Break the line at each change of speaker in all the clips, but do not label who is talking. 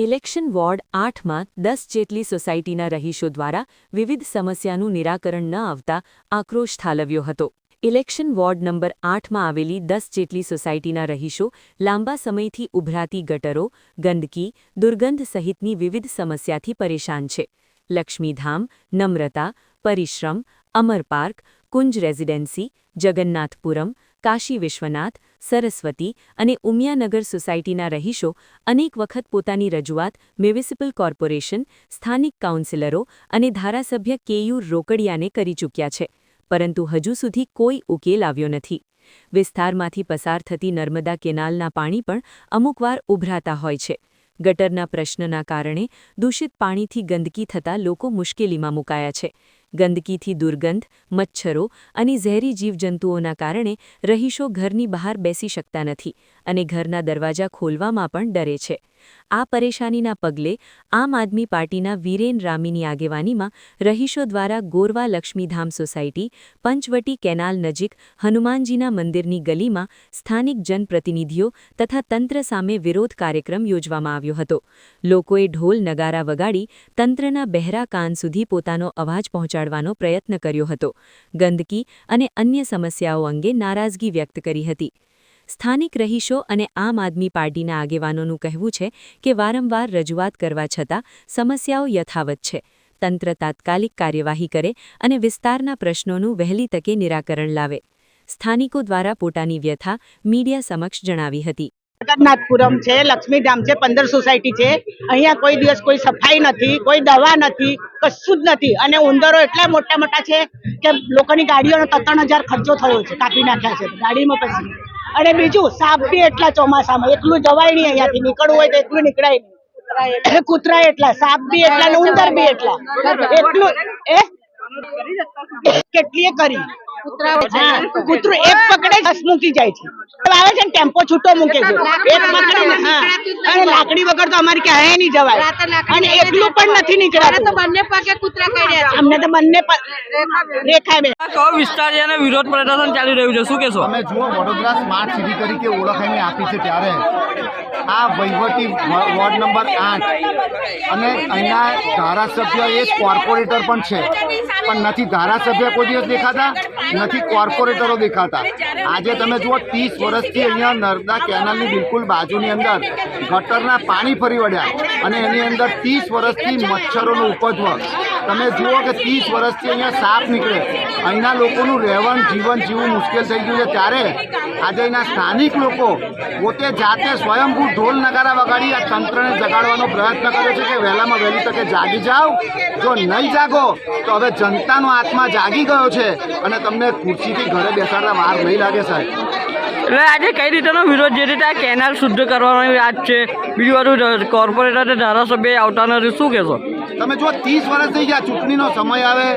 Election ward આઠમાં દસ જેટલી સોસાયટીના રહીશો દ્વારા વિવિધ સમસ્યાનું નિરાકરણ ન આવતા આક્રોશ ઠાલવ્યો હતો. ઇલેક્શન વોર્ડ નંબર આઠમાં આવેલી દસ જેટલી સોસાયટીના રહીશો લાંબા સમયથી ઉભરાતી ગટરો, ગંદકી, દુર્ગંધ સહિતની વિવિધ સમસ્યાથી પરેશાન છે. લક્ષ્મીધામ, નમ્રતા, પરિશ્રમ, અમર પાર્ક કુંજ રેઝિડેન્સી, જગન્નાથપુરમ, કાશી વિશ્વનાથ, સરસ્વતી અને ઉમિયાનગર સોસાયટીના રહીશો અનેક વખત પોતાની રજૂઆત મ્યુનિસિપલ કોર્પોરેશન, સ્થાનિક કાઉન્સિલરો અને ધારાસભ્ય કેયુ રોકડિયાને કરી ચૂક્યા છે. પરંતુ હજુ સુધી કોઈ ઉકેલ આવ્યો નથી. વિસ્તારમાંથી પસાર થતી નર્મદા કેનાલના પાણી પણ અમુકવાર ઉભરાતા હોય છે. ગટરના પ્રશ્નના કારણે દૂષિત પાણીથી ગંદકી થતાં લોકો મુશ્કેલીમાં મુકાયા છે. ગંદકીથી દુર્ગંધ, મચ્છરો અને ઝેરી જીવજંતુઓના કારણે રહીશો ઘરની બહાર બેસી શકતા નથી અને ઘરના દરવાજા ખોલવામાં પણ ડરે છે. આ પરેશાનીના પગલે આમ આદમી પાર્ટીના વીરેન રામીની આગેવાનીમાં રહીશો દ્વારા ગોરવા લક્ષ્મીધામ સોસાયટી, પંચવટી કેનાલ નજીક હનુમાનજીના મંદિરની ગલીમાં સ્થાનિક જનપ્રતિનિધિઓ તથા તંત્ર સામે વિરોધ કાર્યક્રમ યોજવામાં આવ્યો હતો. લોકોએ ઢોલ નગારા વગાડી તંત્રના બહેરા કાન સુધી પોતાનો અવાજ પહોંચાડવાનો પ્રયત્ન કર્યો હતો. ગંદકી અને અન્ય સમસ્યાઓ અંગે નારાજગી વ્યક્ત કરી હતી. સ્થાનિક રહીશો અને આમ આદમી પાર્ટીના આગેવાનોનું કહેવું છે કે વારંવાર રજૂઆત કરવા છતાં સમસ્યાઓ યથાવત છે. તંત્ર તાત્કાલિક કાર્યવાહી કરે અને વિસ્તારના પ્રશ્નોનું વહેલી તકે નિરાકરણ લાવે. સ્થાનિકો દ્વારા પોતાની વ્યથા મીડિયા સમક્ષ જણાવી હતી.
જગન્નાથપુરમ છે, લક્ષ્મીધામ છે, પંદર સોસાયટી છે. અહીંયા કોઈ દિવસ કોઈ સફાઈ નથી, કોઈ દવા નથી, કશું જ નથી. અને ઉંદરો એટલા મોટા મોટા છે કે લોકોની ગાડીઓનો ત્રણ હજાર ખર્ચો થયો છે, કાપી નાખ્યા છે. ગાડીમાં પછી. અને બીજું, સાપ બી એટલા ચોમાસામાં એકલું જવાય નહીં અહીંયાથી, નીકળવું હોય તો એકલું નીકળાય નહીં. કૂતરા એટલા, સાપ બી એટલા ને ઉંદર બી એટલા. એટલું, એ? કેટલીએ કરી? કૂતરું એક પકડે મૂકી જાય છે. આવે છે ને ટેમ્પો છૂટો મૂકે છે. એક પકડે અને લાકડી વગર તો અમારી ક્યાંય નહીં જવાય. અને એકલું પણ નથી નીકળાતું.
બંને પગે કૂતરા કર્યા
અમને તો બંને પ- બે.
કયો વિસ્તાર છે વિરોધ પ્રદર્શન ચાલી રહ્યું છે. શું કહેશો?
અમે જુઓ વડોદરા સ્માર્ટ સિટી તરીકે ઓળખાઈને આપી છે ત્યારે આ વહીવટી વોર્ડ નંબર આઠ અને અહીંના ધારાસભ્ય એ કોર્પોરેટર પણ છે. પણ નથી ધારાસભ્ય કોઈ દિવસ દેખાતા? નથી કોર્પોરેટરો દેખાતા. આજે તમે જુઓ ત્રીસ વર્ષથી અહીંયા નર્મદા કેનાલની બિલકુલ બાજુની અંદર ગટરના પાણી ફરી વળ્યા અને એની અંદર ત્રીસ વર્ષથી મચ્છરોનું ઉપજવ તમે જુઓ કે ત્રીસ વર્ષથી અહીંયા સાપ નીકળે. અહીંના લોકોનું રહેવાનું, જીવન જીવવું મુશ્કેલ થઈ ગયું છે. ત્યારે આજે અહીંના સ્થાનિક લોકો પોતે જાતે સ્વયંભૂ ઢોલ નગારા વગાડી આ તંત્રને જગાડવાનો પ્રયત્ન કર્યો છે કે વહેલામાં વહેલી તકે જાગી જાઓ. જો નહીં જાગો, તો હવે જનતાનો આત્મા જાગી ગયો છે. અને તમને ખુરશીથી ઘરે બેસાડતા વાર નહીં લાગે સાહેબ.
એટલે આજે કઈ રીતેનો વિરોધ? જે રીતે આ કેનાલ શુદ્ધ કરવાની યાદ છે, બીજું બધું કોર્પોરેટર ધારાસભ્ય આવતા નથી શું કહેશો?
તમે જો ત્રીસ વર્ષ થઈ ગયા, ચૂંટણીનો સમય આવે,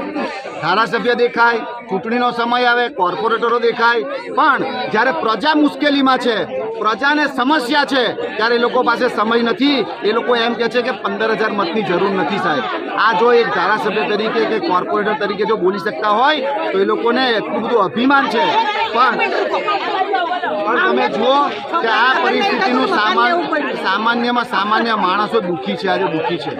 ધારાસભ્ય દેખાય, ચૂંટણીનો સમય આવે કોર્પોરેટરો દેખાય. પણ જ્યારે પ્રજા મુશ્કેલીમાં છે, પ્રજાને સમસ્યા છે, ત્યારે એ લોકો પાસે સમય નથી. એ લોકો એમ કહે છે કે પંદર હજાર મતની જરૂર નથી સાહેબ. આ જો એક ધારાસભ્ય તરીકે કે કોર્પોરેટર તરીકે જો બોલી શકતા હોય, તો એ લોકોને એટલું બધું અભિમાન છે. પણ પણ તમે જુઓ કે આ પરિસ્થિતિનું સામાન સામાન્યમાં સામાન્ય માણસો દુઃખી છે, આજે દુઃખી છે.